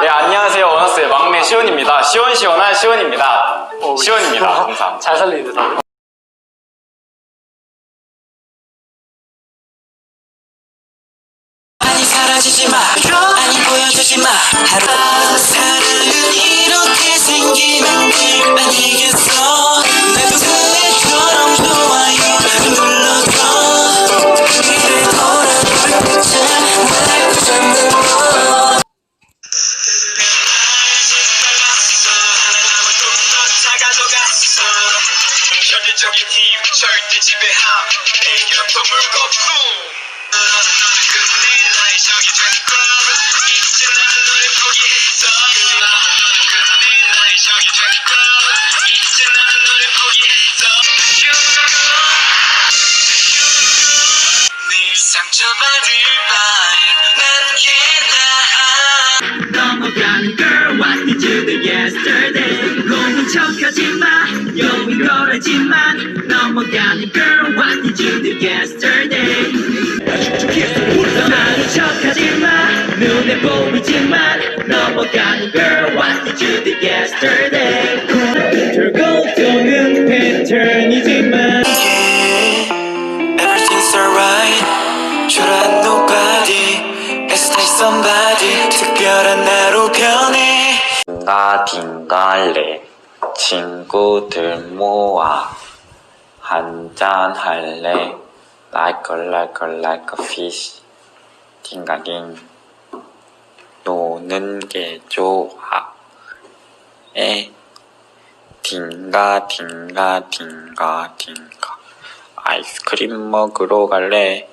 네, 안녕하세요. 원어스의 막내 시원입니다. 시원시원한 시원입니다. 시원입니다. 항상. 잘 살리는데 다. 아니 사라지지 마 아니 보여주지 마 하루 현실적인 힘 절대 지배함 애견도 물거품 너는 너는 끝내 나의 적이 됐고 이제 나는 너를 포기했어 너는 끝내 나의 적이 됐고 이제 나는 너를 포기했어 늘 상처받을 바엔 난 넘어가는 girl what did you do yesterday 공은 척하지마 여인 거라지만 넘어가는 girl what did you do yesterday 너만은 척하지마 눈에 보이지만 넘어가는 girl what did you do yesterday 결국 도는 패턴이지만 Everything's alright 초라한 nobody Stay somebody 특별한 나로 변해 딩가 딩갈래 친구들 모아 한잔 할래? Like a like a like a fish. 딩가딩. 노는 게 좋아. 에? 딩가 딩가 딩가 딩가. 아이스크림 먹으러 갈래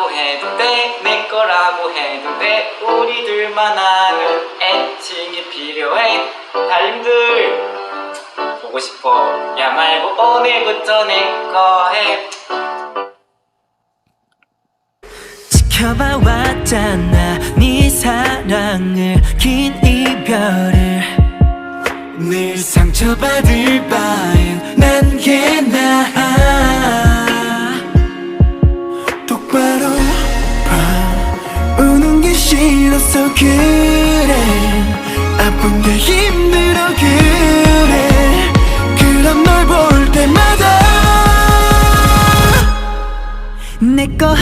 야 라고 해도 돼내 거라고 해도 돼. 우리들만 아는 애칭이 필요해. 달님들 보고 싶어. 야 말고 오늘부터 내 거 해. 지켜봐 왔잖아 네 사랑을 긴 이별을. 늘 상처받을 바엔 난 개나 똑 싫어서 그래. 아픈 게 힘들어 그래. 그런 널 볼 때마다 내거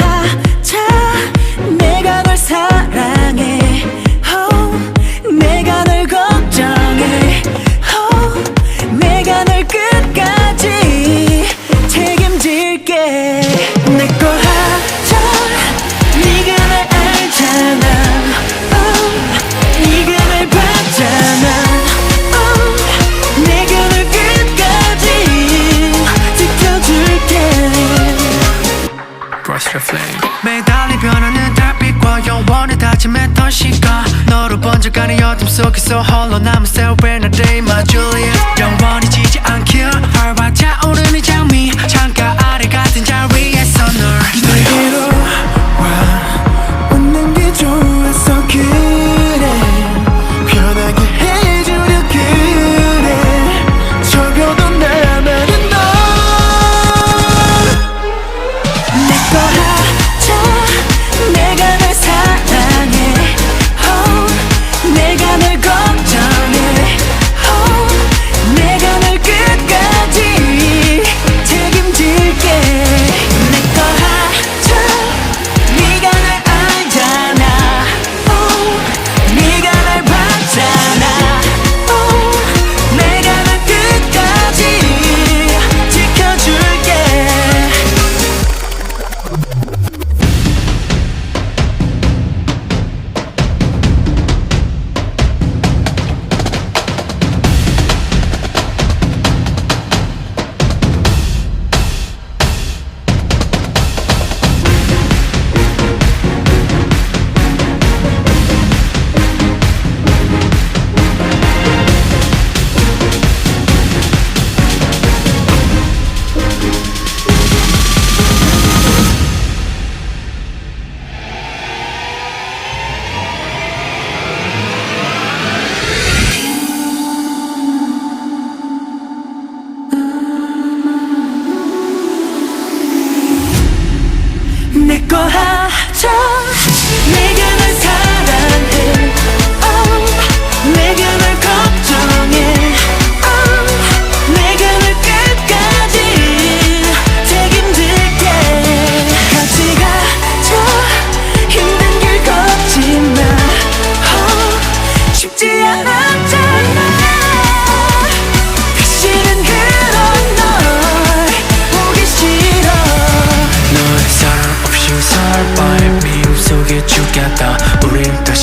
매달리 변하는 달빛과 영원의 다짐에 던 시간. 너로 번져가는 어둠 속에서 홀로 남은 Serenity my Juliet. 영원히 지지 않길 활활 타오르는 장미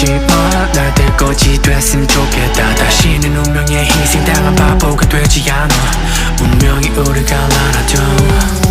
싶어 널들 거지 됐으면 좋겠다. 다시는 운명에 희생당한 바보가 되지 않아. 운명이 우리가 나눠줘